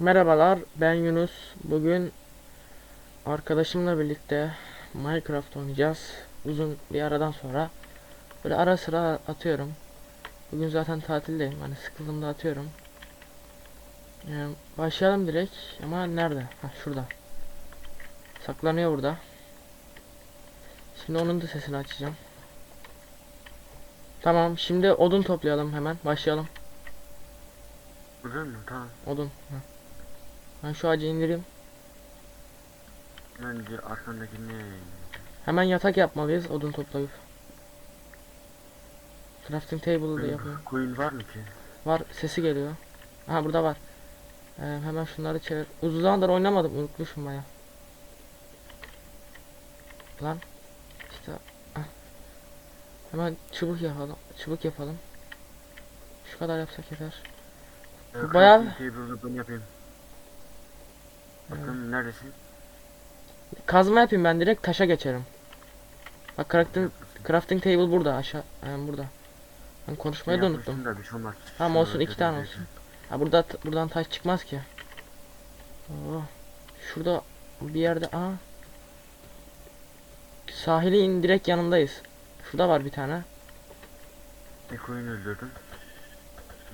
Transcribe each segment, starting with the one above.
Merhabalar, ben Yunus. Bugün arkadaşımla birlikte Minecraft oynayacağız. Uzun bir aradan sonra. Böyle ara sıra atıyorum. Bugün zaten tatildeyim. Hani sıkıldığımda atıyorum. Ee, başlayalım direkt. Ama nerede? Ha şurada. Saklanıyor burada. Şimdi onun da sesini açacağım. Tamam, şimdi odun toplayalım hemen. Başlayalım. Burada mı? Tamam. Odun. Ha. Ben şu ağacı indireyim. Bence arkandaki ne? Hemen yatak yapmalıyız odun toplayıp. Crafting table'ı da yapıyorum. Coin var mı ki? Var sesi geliyor. Aha burada var. Ee, hemen şunları çevir. Uzun zamandır oynamadım unutmuşum baya. Lan. İşte. ah. Hemen çubuk yapalım. Çubuk yapalım. Şu kadar yapsak yeter. Ee, bayağı- table'ı ben yapayım. Bakın neredesin? Kazma yapayım ben direkt taşa geçerim. Bak crafting, crafting table burada aşağı. Yani burada. Ben konuşmayı da unuttum. Da bir şey olmaz. Tamam olsun iki tane olsun. Ha burada buradan taş çıkmaz ki. Oo. Şurada bir yerde aa. Sahilin direkt yanındayız. Şurada var bir tane. Bir öldürdüm.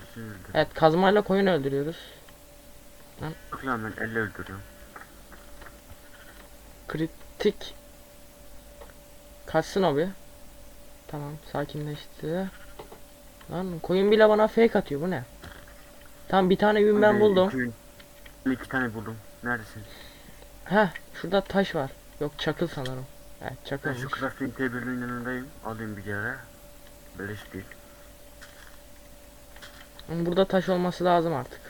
İkisini öldürdüm. Evet kazmayla koyun öldürüyoruz. Yok lan ben elle öldürdüm. Kritik. Kaçsın o bir. Tamam sakinleşti. Lan koyun bile bana fake atıyor bu ne? Tamam bir tane yün ben buldum. iki Ben iki tane buldum. Neredesin? Heh şurada taş var. Yok çakıl sanırım. Evet Ben şu crafting table'ın yanındayım. Alayım bir yere. Beleş değil. Burada taş olması lazım artık.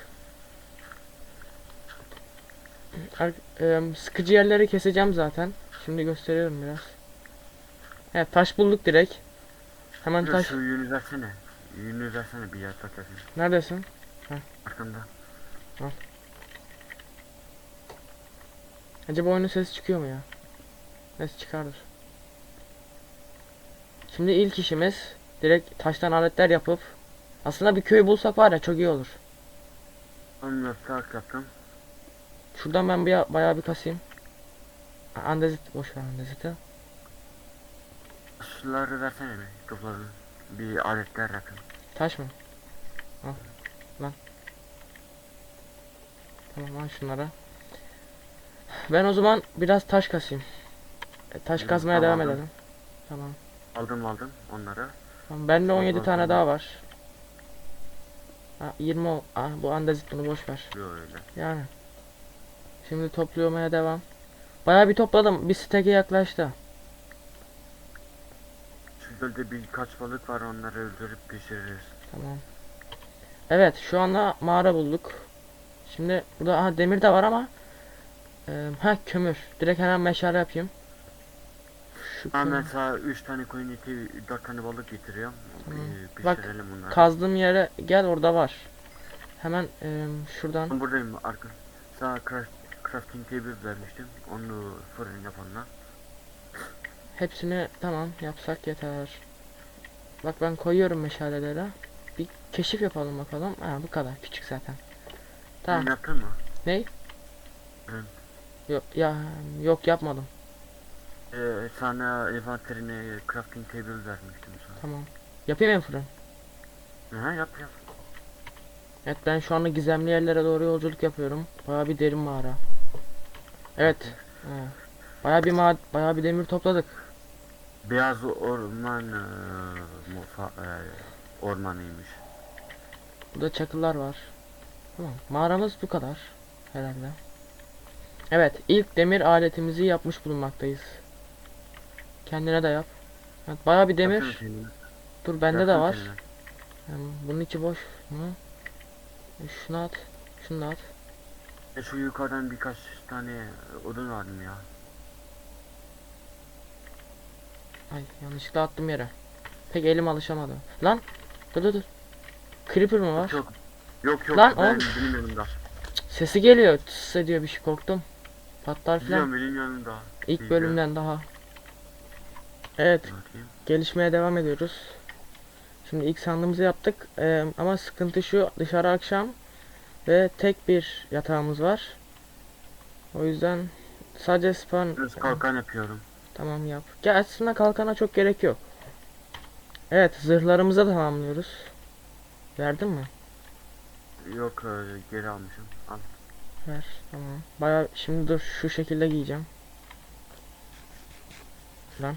Em, sıkıcı yerleri keseceğim zaten. Şimdi gösteriyorum biraz. Evet taş bulduk direkt. Hemen Dur, taş. Şu yünü versene. Yünü versene bir yatak yapayım. Neredesin? Arkamda. Acaba oyunun sesi çıkıyor mu ya? Ses çıkardır. Şimdi ilk işimiz direkt taştan aletler yapıp aslında bir köy bulsak var ya çok iyi olur. Yatak yaptım. Şuradan ben bir bayağı bir kasayım. Andezit boş ver andeziti. Şunları versene bir topladım. Bir aletler yapayım. Taş mı? Al. Lan. Tamam lan şunlara. Ben o zaman biraz taş kasayım. E, taş Hı, kazmaya tamam, devam aldım. edelim. Tamam. Aldım aldım onları. Tamam bende 17 Tamam, tane tamam. daha var. Ha, 20 ol- ah, bu andezit bunu boş ver. Böyle. Yani. Şimdi toplamaya devam. Bayağı bir topladım. Bir steke yaklaştı. Şu gölde birkaç balık var onları öldürüp pişiririz. Tamam. Evet şu anda mağara bulduk. Şimdi burada aha, demir de var ama e, ha kömür. Direkt hemen meşale yapayım. Şu Ben kömür. mesela 3 tane koyun eti, 4 tane balık getiriyorum. Tamam. Ee, Bak, pişirelim bunları. Kazdığım yere gel orada var. Hemen e, şuradan Ben buradayım arka. Sana craft, crafting table vermiştim. Onu fırın yapanla. hepsini tamam yapsak yeter. Bak ben koyuyorum meşaleleri. Bir keşif yapalım bakalım. Ha bu kadar küçük zaten. Tamam. Yaptın mı? Ne? Fırın. Yok ya yok yapmadım. Ee, sana envanterine crafting table vermiştim sana. Tamam. Yapayım mı fırın? Ha yap yap. Evet ben şu anda gizemli yerlere doğru yolculuk yapıyorum. Bayağı bir derin mağara. Evet. he. Bayağı bir ma bayağı bir demir topladık. Beyaz orman eee, mufa, eee, ormanıymış. Burada çakıllar var. Tamam. Mağaramız bu kadar herhalde. Evet, ilk demir aletimizi yapmış bulunmaktayız. Kendine de yap. Evet, bayağı bir demir. Dur bende de var. Yani bunun içi boş mu? E, Şunu at. Şunu da at. E şu yukarıdan birkaç tane odun aldım ya. Ay yanlışlıkla attım yere. Pek elim alışamadı. Lan dur dur dur. Creeper mı var? Yok. Yok yok Lan ben, benim yanımda. Sesi geliyor. Tıs ediyor bir şey korktum. Patlar filan. Biliyorum benim yanımda. İlk bölümden daha. Evet Bakayım. gelişmeye devam ediyoruz. Şimdi ilk sandığımızı yaptık. Ee, ama sıkıntı şu dışarı akşam. Ve tek bir yatağımız var. O yüzden sadece spawn Düz kalkan yapıyorum. Tamam yap. Ya aslında kalkana çok gerek yok. Evet zırhlarımızı da tamamlıyoruz. Verdin mi? Yok geri almışım. Al. Ver. Tamam. Baya şimdi dur şu şekilde giyeceğim. Lan.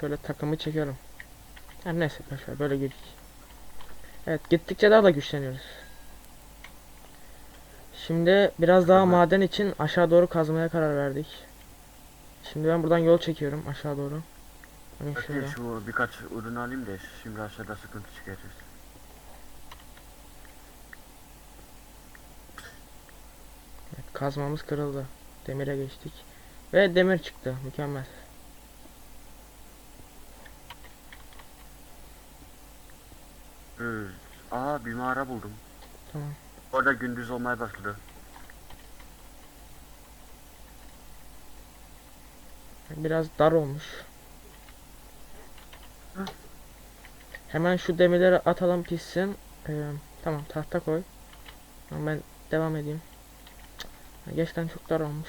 Şöyle takımı çekiyorum. Ha, neyse boşver böyle girdik. Evet gittikçe daha da güçleniyoruz. Şimdi biraz daha maden için aşağı doğru kazmaya karar verdik. Şimdi ben buradan yol çekiyorum aşağı doğru. Hani şöyle. Şu birkaç ürün alayım da şimdi aşağıda sıkıntı çıkarırız. Evet, kazmamız kırıldı. Demire geçtik. Ve demir çıktı. Mükemmel. Ee, aa bir mağara buldum. Tamam. Orada gündüz olmaya başladı. Biraz dar olmuş. Hı. Hemen şu demirleri atalım pişsin. Ee, tamam tahta koy. Ben devam edeyim. Gerçekten çok dar olmuş.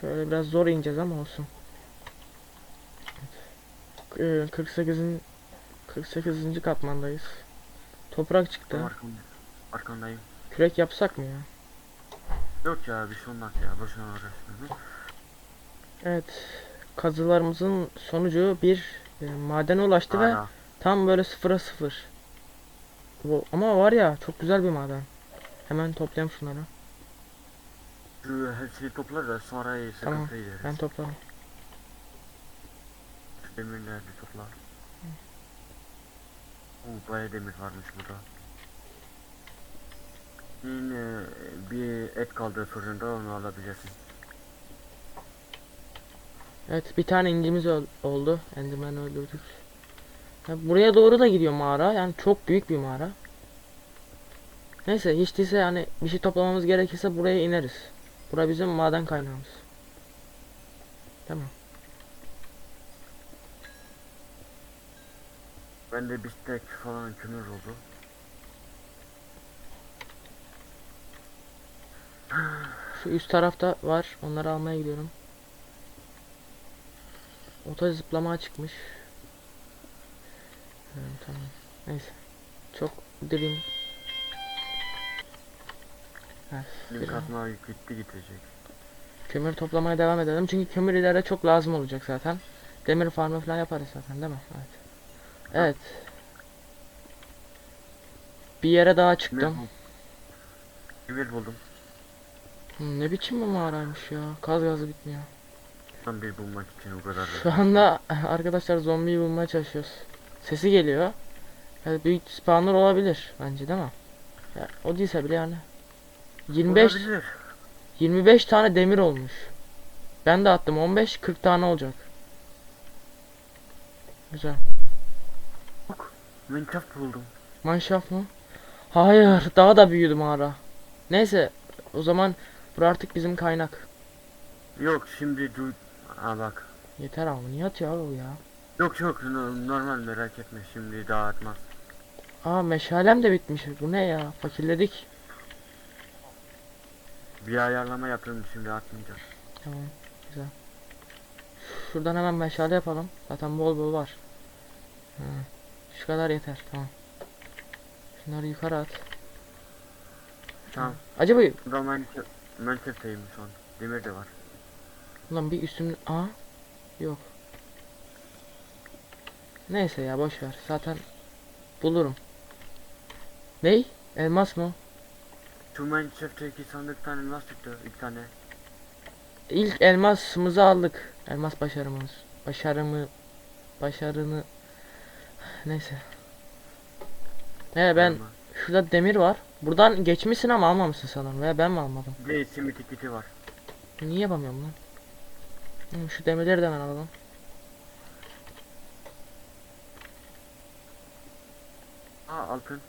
Şöyle biraz zor ineceğiz ama olsun. Ee, 48. 48. katmandayız. Toprak çıktı. Arkamda. Arkandayım. Kürek yapsak mı ya? Yok ya bir şey olmaz ya. Boşuna uğraşma. Evet. Kazılarımızın sonucu bir e, madene ulaştı ve Aa, Tam böyle sıfıra sıfır. Bu, ama var ya çok güzel bir maden. Hemen toplayayım şunları. şu her şeyi toplar da sonra sıkıntı Tamam, ederiz. Ben topladım. Şu demirleri de topla. Oo bayağı demir varmış burada. Yine bir et kaldı fırında onu alabilirsin. Evet bir tane incimiz öl- oldu. Enderman öldürdük. Ya buraya doğru da gidiyor mağara. Yani çok büyük bir mağara. Neyse hiç değilse yani bir şey toplamamız gerekirse buraya ineriz. Bura bizim maden kaynağımız. Tamam. Bende bistek falan kömür oldu. Şu üst tarafta var. Onları almaya gidiyorum. Ota zıplama çıkmış. Evet, tamam. Neyse. Çok dilim. Evet, kazma gitti gidecek. kömür toplamaya devam edelim. Çünkü kömür ileride çok lazım olacak zaten. Demir farmı falan yaparız zaten değil mi? Evet. Evet. Bir yere daha çıktım. demir buldum. Hmm, ne biçim bir mağaraymış ya. Kaz gazı bitmiyor. Tam bir bulmak için o kadar. Şu anda arkadaşlar zombiyi bulmaya çalışıyoruz. Sesi geliyor. Yani büyük spawner olabilir bence değil mi? Ya, o değilse bile yani. 25 Olabilir. 25 tane demir olmuş. Ben de attım 15 40 tane olacak. Güzel. Minecraft buldum. Manşaf mı? Hayır, daha da büyüdü mağara. Neyse, o zaman bu artık bizim kaynak. Yok şimdi du... Ha bak. Yeter ama niye atıyor abi o ya? Yok yok no- normal merak etme şimdi daha atmaz. Aa meşalem de bitmiş. Bu ne ya? Fakirledik. Bir ayarlama yaptım şimdi atmayacağım. Tamam, güzel. Şuradan hemen meşale yapalım. Zaten bol bol var. Ha, şu kadar yeter, tamam. Şunları yukarı at. Tamam. Acaba Burada Minecraft, Minecraft'tayım şu an. Demir de var. Ulan bir üstüm... Aa. Yok. Neyse ya boş ver. Zaten bulurum. Ney? Elmas mı? Şu Minecraft'taki sandıktan elmas çıktı. İlk tane. İlk elmasımızı aldık. Elmas başarımız. Başarımı başarını Neyse. He ben Elma. şurada demir var. Buradan geçmişsin ama almamışsın sanırım veya ben mi almadım? De simit kiti var. Niye yapamıyorum lan? Hı, Şu demirleri de hemen alalım. Aa altın.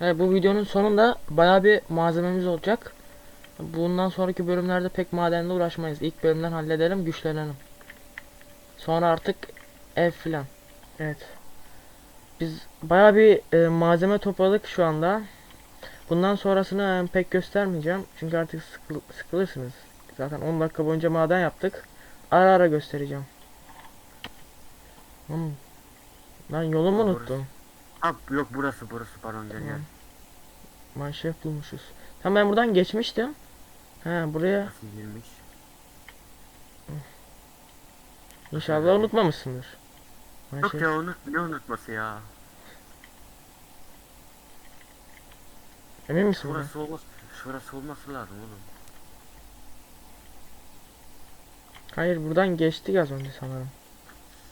Evet bu videonun sonunda baya bir malzememiz olacak. Bundan sonraki bölümlerde pek madenle uğraşmayız. İlk bölümden halledelim, güçlenelim. Sonra artık ev filan. Evet. biz bayağı bir e, malzeme topladık şu anda. Bundan sonrasını e, pek göstermeyeceğim. Çünkü artık sıkıl- sıkılırsınız. Zaten 10 dakika boyunca maden yaptık. Ara ara göstereceğim. Hmm. Lan yolumu Burası. unuttum. Ha yok burası burası pardon gel gel. Tamam. Manşef bulmuşuz. Tamam ben buradan geçmiştim. He buraya Nasıl girmiş? İnşallah unutmamışsındır. Yok ya unut ne unutması ya. Emin misin? Şurası olmaz. Şurası olması lazım oğlum. Hayır buradan geçtik az önce sanırım.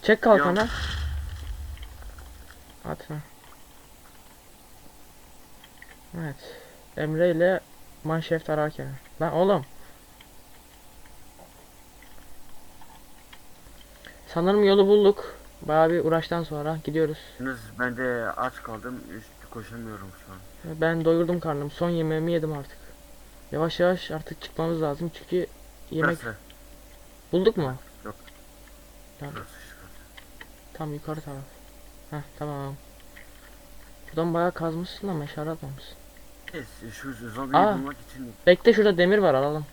Çek kalkanı. Atma. Evet. Emre ile manşeft ararken. Lan oğlum. Sanırım yolu bulduk. Bayağı bir uğraştan sonra gidiyoruz. Yalnız ben de aç kaldım. Üst koşamıyorum şu an. Ben doyurdum karnım. Son yemeğimi yedim artık. Yavaş yavaş artık çıkmamız lazım çünkü yemek Burası. bulduk mu? Yok. Tamam. Burası. Tam yukarı taraf. Heh tamam. Buradan bayağı kazmışsın ama meşale atmamışsın. Neyse şu zombiyi Aa. bulmak için Bekle şurada demir var alalım.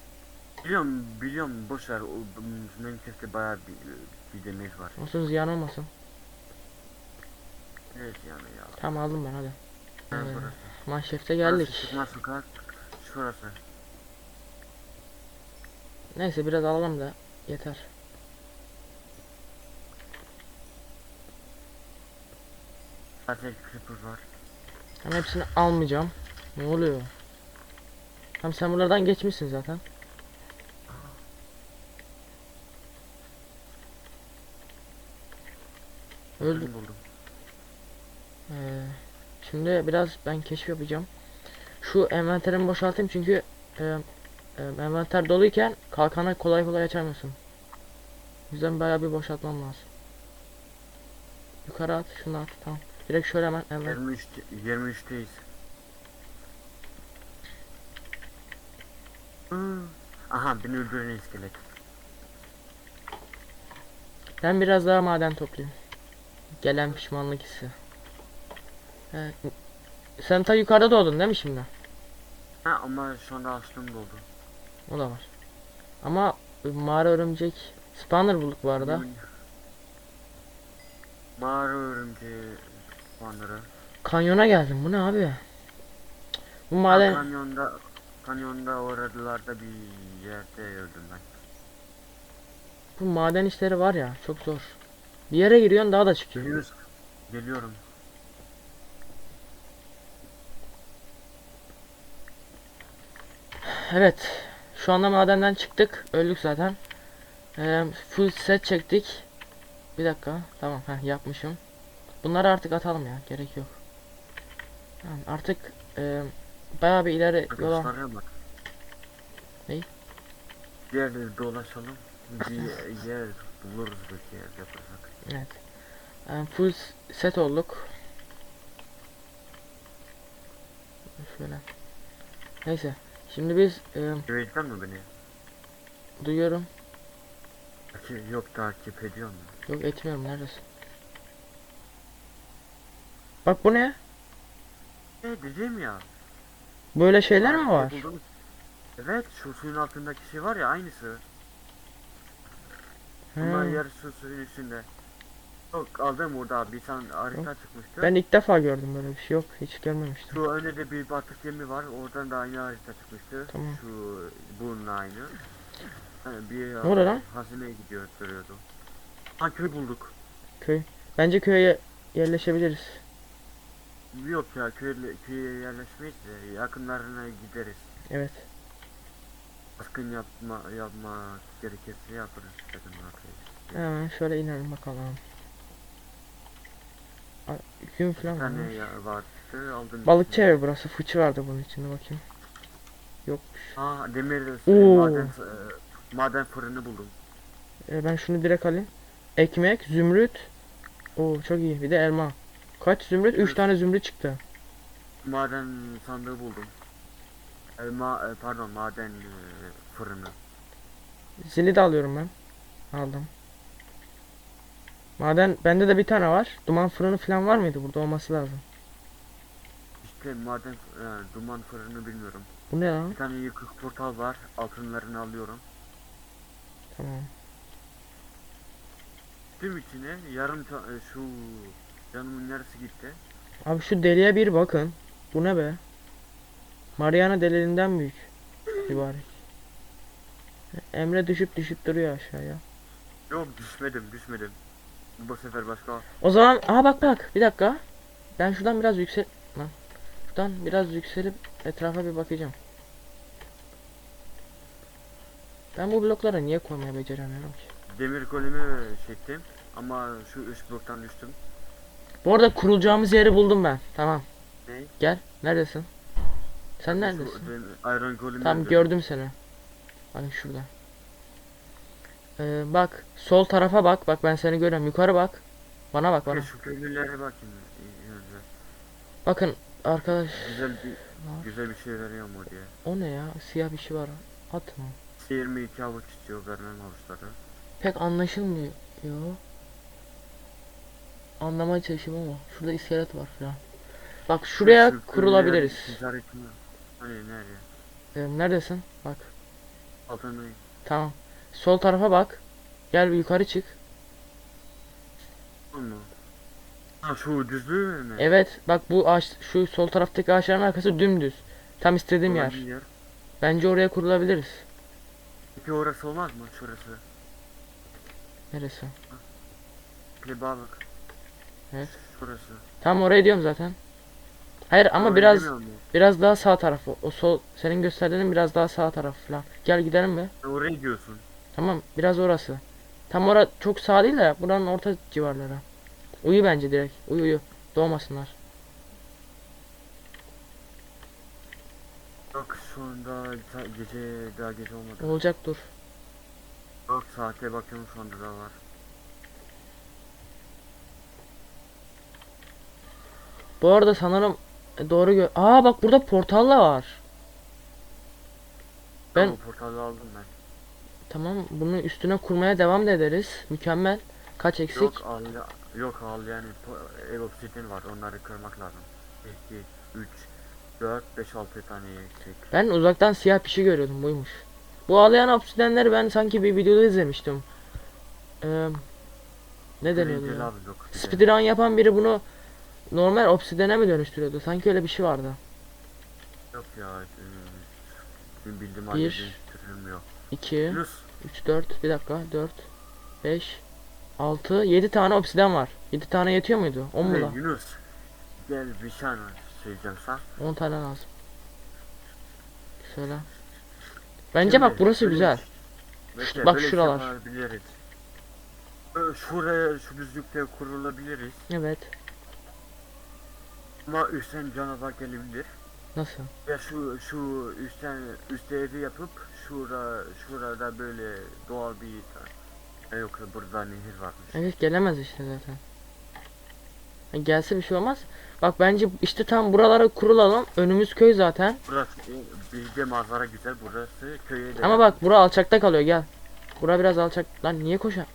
biliyorum biliyorum boş ver. O Minecraft'te bayağı bir, bir demir var. Olsun ziyan olmasın. Evet yani ya. Tamam aldım ben hadi. Ha, Ee, burası. Manşefte Burası geldik. Çıkmaz sokak. Şurası. Neyse biraz alalım da yeter. Zaten creeper var. Ben hepsini almayacağım. Ne oluyor? Tamam sen buralardan geçmişsin zaten. Öldüm. Buldum. Ee, şimdi biraz ben keşif yapacağım. Şu envanterimi boşaltayım çünkü e, e, envanter doluyken kalkanı kolay kolay açamıyorsun. O yüzden bayağı bir boşaltmam lazım. Yukarı at, şunu at, tamam. Direkt şöyle hemen envanter. 23 23'teyiz. Hı. Aha beni öldüren iskelet. Ben biraz daha maden toplayayım. Gelen pişmanlık hissi. Evet. Sen ta yukarıda doğdun değil mi şimdi? Ha ama şu anda açlığım doldu. O da var. Ama mağara örümcek spawner bulduk bu arada. Mağara örümceği spawnları. Kanyona geldim. Bu ne abi? Bu maden Kanyonda, kanyonda oralarda bir yerde öldüm ben. bu maden işleri var ya çok zor. Bir yere giriyorsun daha da çıkıyor. Geliyorum. Evet. Şu anda madenden çıktık. Öldük zaten. Ee, full set çektik. Bir dakika. Tamam. Heh, yapmışım. Bunları artık atalım ya. Gerek yok. Tamam, artık e, bayağı bir ileri yola bak. Ney? Yerde dolaşalım. Bir yer buluruz belki yer yaparsak. Evet. Full set olduk. Şöyle. Neyse. Şimdi biz e, Güvecekler mi beni? duyuyorum. Yok takip ediyor mu? Yok etmiyorum. Neredesin? Bak bu ne? E dedim ya. Böyle şeyler mi var? buldum. Evet şu suyun altındaki şey var ya aynısı. Bunlar Hmm. yarısı suyun üstünde. Yok aldım orada bir tane harita çıkmıştı. Ben ilk defa gördüm böyle bir şey yok. Hiç görmemiştim. Şu önde de bir batık gemi var. Oradan da aynı harita çıkmıştı. Tamam. Şu bununla aynı. Yani bir Ne oluyor lan? hazineye gidiyor görüyordu. Ha köy bulduk. Köy. Bence köye ye- yerleşebiliriz. Yok ya köye, köye yerleşmeyiz de yakınlarına gideriz. Evet. Baskın yapma yapma gerekirse yaparız yakınlar köye. Hemen şöyle inelim bakalım. Gün falan varmış. Balıkçı evi burası. Fıçı vardı bunun içinde bakayım. Yokmuş. Ha demir Oo. maden, e, maden fırını buldum. E, ben şunu direkt alayım. Ekmek, zümrüt. Oo çok iyi. Bir de elma. Kaç zümrüt? 3 Evet. tane zümrüt çıktı. Maden sandığı buldum. E, ma, e, pardon maden e, fırını. Zili de alıyorum ben. Aldım. Maden bende de bir tane var. Duman fırını falan var mıydı? Burada olması lazım. İşte maden e, duman fırını bilmiyorum. Bu ne lan? Bir tane yıkık portal var. Altınlarını alıyorum. Tamam. Tüm içine yarım e, şu canımın yarısı gitti. Abi şu deliğe bir bakın. Bu ne be? Mariana deliğinden büyük. Mübarek. Emre düşüp düşüp duruyor aşağıya. Yok düşmedim düşmedim. Bu sefer başka. O zaman aha bak bak bir dakika. Ben şuradan biraz yüksel lan. Şuradan biraz yükselip etrafa bir bakacağım. Ben bu bloklara niye koymaya beceremiyorum ki? Demir golemi çektim. Ama şu üst bloktan düştüm. Bu arada kurulacağımız yeri buldum ben. Tamam. Ne? Gel. Neredesin? Sen Şu neredesin? dem- Iron golemi. Tamam gördüm seni. Bak şurada. Ee, bak sol tarafa bak. Bak ben seni görüyorum. Yukarı bak. Bana bak bana. Şu köylülere bakayım. önce. Bakın arkadaş. Güzel bir güzel bir şey veriyor mu diye. O ne ya? Siyah bir şey var. Atma. 22 avuç istiyor vermem avuçları. Pek anlaşılmıyor. Yo. Anlamaya çalışıyorum ama şurada iskelet var falan. Bak şuraya Şu kurulabiliriz. Hani nereye? Ee, neredesin? Bak. Altını Tamam. Sol tarafa bak. Gel bir yukarı çık. Ha şu düzlüğü mü? Evet. Bak bu ağaç şu sol taraftaki ağaçların arkası dümdüz. Tam istediğim yer. Yer. Bence oraya kurulabiliriz. Peki orası olmaz mı? Şurası. Neresi? Bir bak. Evet. Şurası. Tam oraya diyorum zaten. Hayır ama Orayı biraz biraz daha sağ tarafı. O sol senin gösterdiğinin biraz daha sağ tarafı falan. Gel gidelim be. Ha, Orayı diyorsun. Tamam biraz orası. Tam ora çok sağ değil de buranın orta civarları. Uyu bence direkt. Uyu uyu. Doğmasınlar. Bak şu anda gece daha gece olmadı. Olacak dur. Bak saate bakıyorum şu anda da var. Bu arada sanırım e, doğru gö Aa bak burada portal da var. Ben- Ben... Portalı aldım ben. Tamam bunu üstüne kurmaya devam da ederiz. Mükemmel. Kaç eksik? Yok al yok al yani ev obsidian var onları kırmak lazım. 2, 3, 4, 5, 6 tane eksik. Ben uzaktan siyah bir şey görüyordum buymuş. Bu ağlayan obsidenleri ben sanki bir videoda izlemiştim. Ee, ne deniyordu ya? Speedrun yapan biri bunu normal obsidene mi dönüştürüyordu? Sanki öyle bir şey vardı. Yok ya. Benim bildiğim halde dönüştürülmüyor. 2, Yunus 3, 4, bir dakika 4, 5, 6, 7 tane obsiden var. 7 tane yetiyor muydu? 10 mu da? Yunus gel bir şey söyleyeceğim sana. 10 tane lazım. Söyle. Bence bak burası güzel. Bekle, bak şuralar. Şuraya şu düzlükte kurulabiliriz. Evet. Ama üstten canavar gelebilir. Nasıl? Ya şu şu üstten üstte evi yapıp şura şurada böyle doğal bir Ha, yok burada nehir varmış. Evet gelemez işte zaten. Ha, Gelse bir şey olmaz. Bak bence işte tam buralara kurulalım. Önümüz köy zaten. Burası e, bir de manzara güzel burası köye de. Ama bak bura alçakta kalıyor gel. Bura biraz alçak. Lan niye koşar?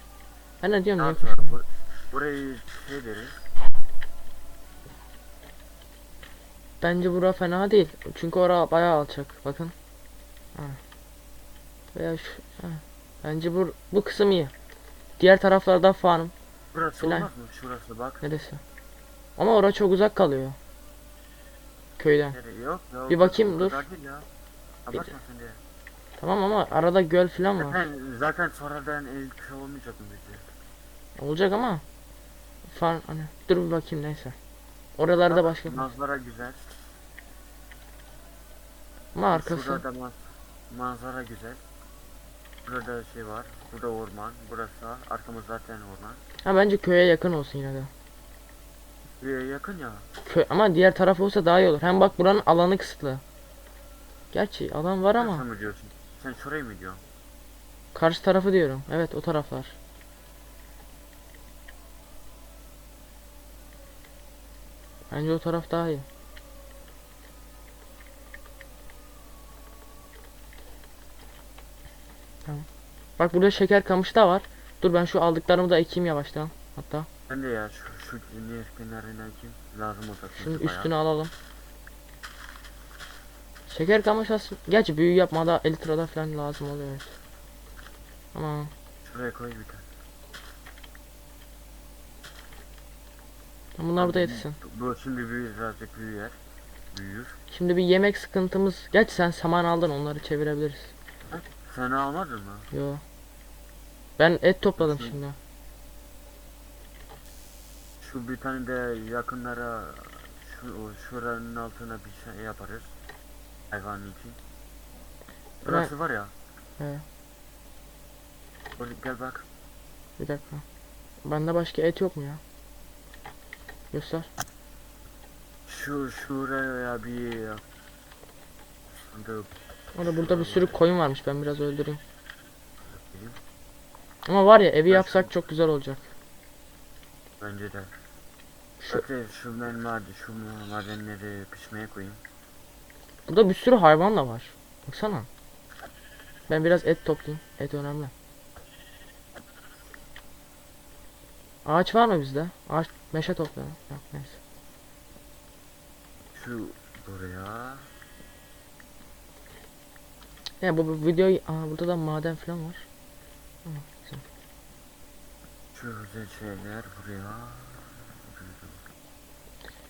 Ben ne diyorum niye yapacağız? Bur- burayı şey deriz. Bence bura fena değil. Çünkü ora bayağı alçak. Bakın. Ha. Veya şu. ha. Bence bu bu kısım iyi. Diğer taraflarda farm. Burası Filan. olmaz mı? Şurası bak. Neresi? Ama ora çok uzak kalıyor. Köyden. Yok ya. Bir bakayım, dur. de. Tamam ama arada göl falan var. Zaten, zaten sonradan el olmayacak mı bize? Olacak ama. Farm hani. Dur bir bakayım neyse. Oralarda başka. Manzara güzel. Ama arkası. Şurada man- manzara güzel. Burada şey var. Burada orman. Burası arkamız zaten orman. Ha bence köye yakın olsun yine de. Buraya yakın ya. Köy ama diğer taraf olsa daha iyi olur. Hem bak buranın alanı kısıtlı. Gerçi alan var ama Sen mi diyorsun? Sen şurayı mı diyorsun? karşı tarafı diyorum. Evet o taraflar. Bence o taraf daha iyi. Tamam. Bak burada şeker kamışı da var. Dur ben şu aldıklarımı da ekeyim yavaştan. Hatta Ben de ya şu, şu nehir kenarına kim lazım olacak. şunun bayağı. üstüne alalım. Şeker kamış aslında. Gerçi büyü yapmada elitrada falan lazım oluyor. Ama Şuraya koy bir tane. Bunlar burada yetişsin. Bu şimdi büyür birazcık büyür. Büyür. Şimdi bir yemek sıkıntımız. Gerçi sen saman aldın onları çevirebiliriz. Sen almadın mı? Yo. Ben et topladım Hı. şimdi. Şu bir tane de yakınlara şu şuranın altına bir şey yaparız. Hayvan için. Burası var ya. He. Gel bak. Bir dakika. Bende başka et yok mu ya? Göster. Şu şuraya bir sandık Orada burada bir sürü koyun varmış. Ben biraz öldüreyim. Ama var ya evi yapsak çok güzel olacak. Bence de. Şu, Öte şu ben maden, şu madenleri pişmeye koyayım. burada bir sürü hayvan da var. Baksana. Ben biraz et toplayayım. Et önemli. Ağaç var mı bizde? Ağaç meşe toplayalım. Yok neyse. Şu buraya. Ya bu, bu videoyu Aa, burada da maden falan var. Hı, güzel. Şeyler buraya.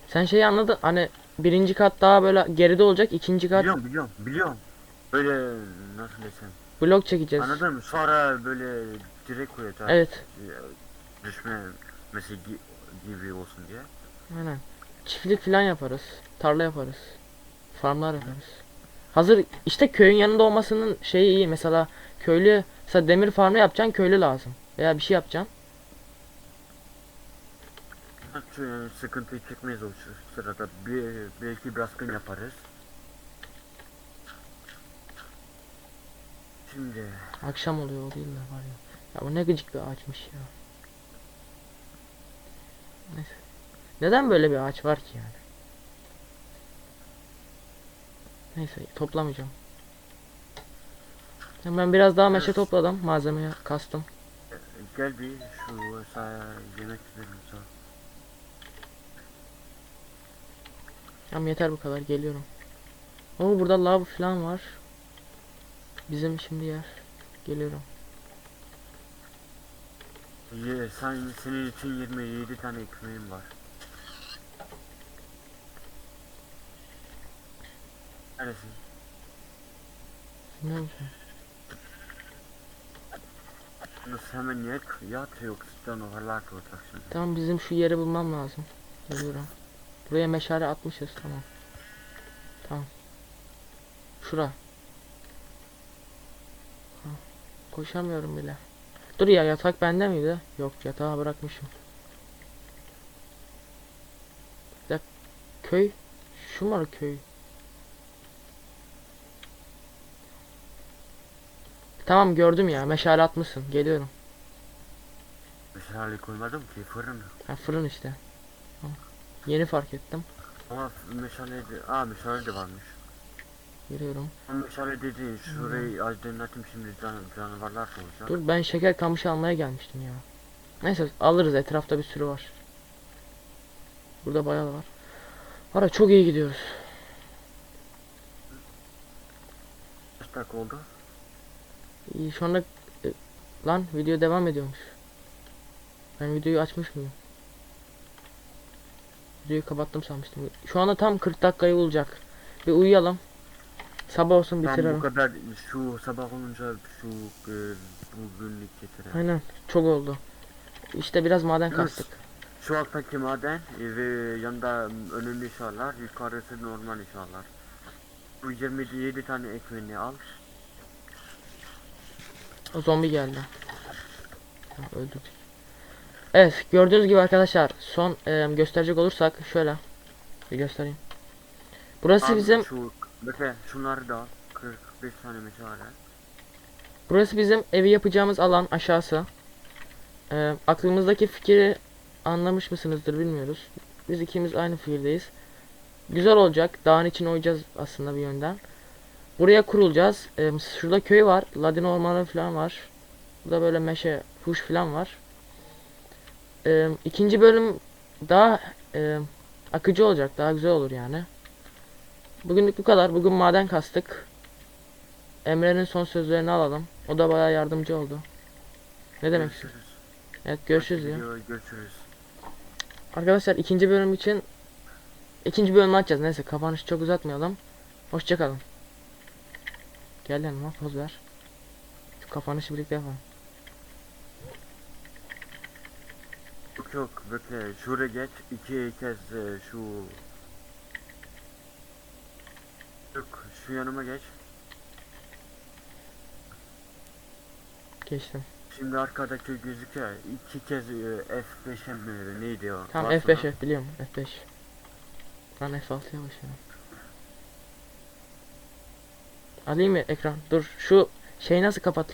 Sen şeyi anladın hani birinci kat daha böyle geride olacak ikinci kat Biliyorum biliyorum biliyorum. Böyle nasıl desem. blok çekeceğiz. Anladın mı? Sonra böyle direkt koyacağız. Evet Düşme mesela gibi olsun diye. aynen. Çiftlik falan yaparız. Tarla yaparız. Farmlar yaparız. Hazır işte köyün yanında olmasının şeyi iyi. Mesela köylü mesela demir farmı yapacaksın köylü lazım. Veya bir şey yapacaksın. Yani sıkıntı çekmeyiz o sırada. Bir, belki baskın yaparız. Şimdi Akşam oluyor o değil de var ya. Ya bu ne gıcık bir ağaçmış ya. Neden böyle bir ağaç var ki yani? Neyse toplamayacağım. Ya Ben biraz daha meşe topladım. Malzemeye kastım. gel bir şu sahaya yemek gidelim sonra. Tamam yeter bu kadar geliyorum. Oo burada lav falan var. Bizim şimdi yer. Geliyorum. Ye, sen, senin için 27 tane ekmeğim var. Neresin? Biliyor musun? Nasıl hemen yat, yat canavarlar da olacak şimdi. Tamam bizim şu yeri bulmam lazım. Geliyorum. Buraya meşale atmışız tamam. Tamam. Şura. Ha, Koşamıyorum bile. Dur ya yatak bende miydi? Yok yatağı bırakmışım. Bir dakika. Köy. Şu mu köy? Tamam gördüm ya meşale atmışsın. Geliyorum. Meşale koymadım ki fırın. Ha, fırın işte. Yeni fark ettim. Ama meşale de, aa meşale de varmış. Geliyorum. Ama meşale dediğin şurayı aydınlatayım şimdi can, canavarlar olacak. Dur ben şeker kamışı almaya gelmiştim ya. Neyse alırız etrafta bir sürü var. Burada bayağı var. Ara çok iyi gidiyoruz. Kaç dakika oldu? İyi şu anda e, lan video devam ediyormuş. Ben videoyu açmış mıyım? Videoyu kapattım sanmıştım. Şu anda tam 40 dakikayı bulacak. Bir uyuyalım. Sabah olsun Tam bu bitirelim. kadar şu sabah olunca şu e, bugünlük getirelim. Aynen çok oldu. İşte biraz maden Yunus. kastık. Şu alttaki maden e, ve yanında önemli eşyalar, yukarısı normal eşyalar. Bu 27 tane ekmeğini al. O zombi geldi. Ha, öldürdük. Evet gördüğünüz gibi arkadaşlar son e, gösterecek olursak şöyle bir göstereyim. Burası Al bizim Şu, bekle şunları da al. 45 tane meşale. burası bizim evi yapacağımız alan aşağısı. E, aklımızdaki fikri anlamış mısınızdır bilmiyoruz. Biz ikimiz aynı fikirdeyiz. Güzel olacak. Dağın içine oyacağız aslında bir yönden. Buraya kurulacağız. E, şurada köy var. Ladin ormanı falan var. Burada böyle meşe, huş falan var. e, ikinci bölüm daha e, akıcı olacak. Daha güzel olur yani. Bugünlük bu kadar. Bugün maden kastık. Emre'nin son sözlerini alalım. O da bayağı yardımcı oldu. Ne demek istiyorsun? Evet görüşürüz ya. Görüşürüz. Arkadaşlar ikinci bölüm için ikinci bölümü açacağız. Neyse kapanışı çok uzatmayalım. Hoşçakalın. Gel yanıma poz ver. Şu kapanışı birlikte yapalım. Yok yok bekle şuraya geç iki kez e, şu Yok şu yanıma geç Geçtim. Şimdi arkadaki gözüküyor iki kez e, F5'e mi neydi o Tamam Basma. F5 F biliyorum F5. Lan F6'ya başlayalım. Alayım mı ekran? Dur şu şey nasıl kapat